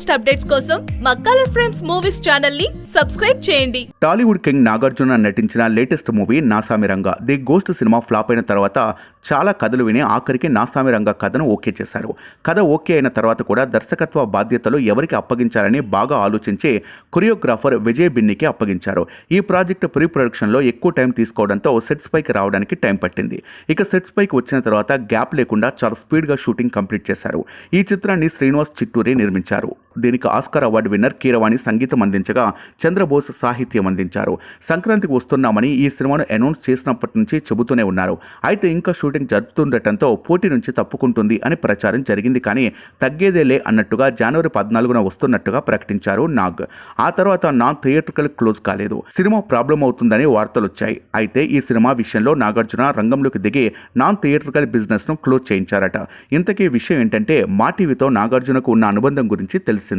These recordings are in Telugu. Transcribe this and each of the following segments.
లేటెస్ట్ అప్డేట్స్ కోసం మా కలర్ ఫ్రేమ్స్ మూవీస్ ఛానల్ని సబ్స్క్రైబ్ చేయండి. టాలీవుడ్ కింగ్ నాగార్జున నటించిన latest movie Naa Saami Ranga the ghost cinema flop అయిన తర్వాత చాలా కథలు విని ఆఖరికి నాసామిరంగ కథను ఓకే చేశారు. కథ ఓకే అయిన తర్వాత కూడా దర్శకత్వ బాధ్యతలు ఎవరికి అప్పగించాలని బాగా ఆలోచించి కొరియోగ్రాఫర్ విజయ్ బిన్నికి అప్పగించారు. ఈ ప్రాజెక్ట్ ప్రీ ప్రొడక్షన్లో ఎక్కువ టైం తీసుకోవడంతో సెట్స్ పైకి రావడానికి టైం పట్టింది. ఇక సెట్స్ పైకి వచ్చిన తర్వాత గ్యాప్ లేకుండా చాలా స్పీడ్గా షూటింగ్ కంప్లీట్ చేశారు. ఈ చిత్రాన్ని శ్రీనివాస్ చిట్టూరి నిర్మించారు. దీనికి ఆస్కార్ అవార్డు విన్నర్ కీరవాణి సంగీతం అందించగా చంద్రబోస్ సాహిత్యం అందించారు. సంక్రాంతికి వస్తున్నామని ఈ సినిమాను అనౌన్స్ చేసినప్పటి నుంచి చెబుతూనే ఉన్నారు. అయితే ఇంకా షూటింగ్ జరుపుతుండటంతో పోటీ నుంచి తప్పుకుంటుంది అని ప్రచారం జరిగింది కానీ తగ్గేదేలే అన్నట్టుగా జనవరి పద్నాలుగున వస్తున్నట్టుగా ప్రకటించారు నాగ్. ఆ తర్వాత నాగ్ థియేట్రికల్ క్లోజ్ కాలేదు. సినిమా ప్రాబ్లం అవుతుందని వార్తలు వచ్చాయి. అయితే ఈ సినిమా విషయంలో నాగార్జున రంగంలోకి దిగి నాన్ థియేటర్కల్ బిజినెస్ను క్లోజ్ చేయించారట. ఇంతకీ విషయం ఏంటంటే మా టీవీతో నాగార్జునకు ఉన్న అనుబంధం గురించి తెలిసి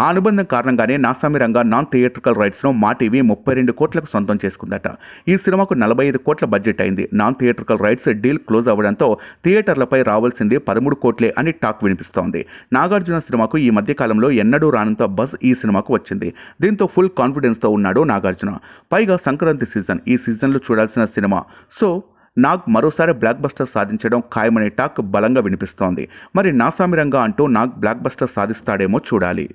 ఆ అనుబంధం కారణంగానే నాసామి రంగా నాన్ థియేట్రికల్ రైట్స్ను మా టీవీ ముప్పై రెండు కోట్లకు సొంతం చేసుకుందట. ఈ సినిమాకు నలభై ఐదు కోట్ల బడ్జెట్ అయింది. Non theatrical rights deal close అవ్వడంతో థియేటర్లపై రావాల్సింది పదమూడు కోట్లే అని టాక్ వినిపిస్తోంది. నాగార్జున సినిమాకు ఈ మధ్య కాలంలో ఎన్నడూ రానంత బజ్ ఈ సినిమాకు వచ్చింది. దీంతో ఫుల్ కాన్ఫిడెన్స్తో ఉన్నాడు నాగార్జున. పైగా సంక్రాంతి సీజన్ ఈ సీజన్లో చూడాల్సిన సినిమా. సో నాగ్ మరోసారి బ్లాక్ బస్టర్ సాధించడం ఖాయమనే టాక్ బలంగా వినిపిస్తోంది. మరి నాసామిరంగా అంటూ నాగ్ బ్లాక్ బస్టర్ సాధిస్తాడేమో చూడాలి.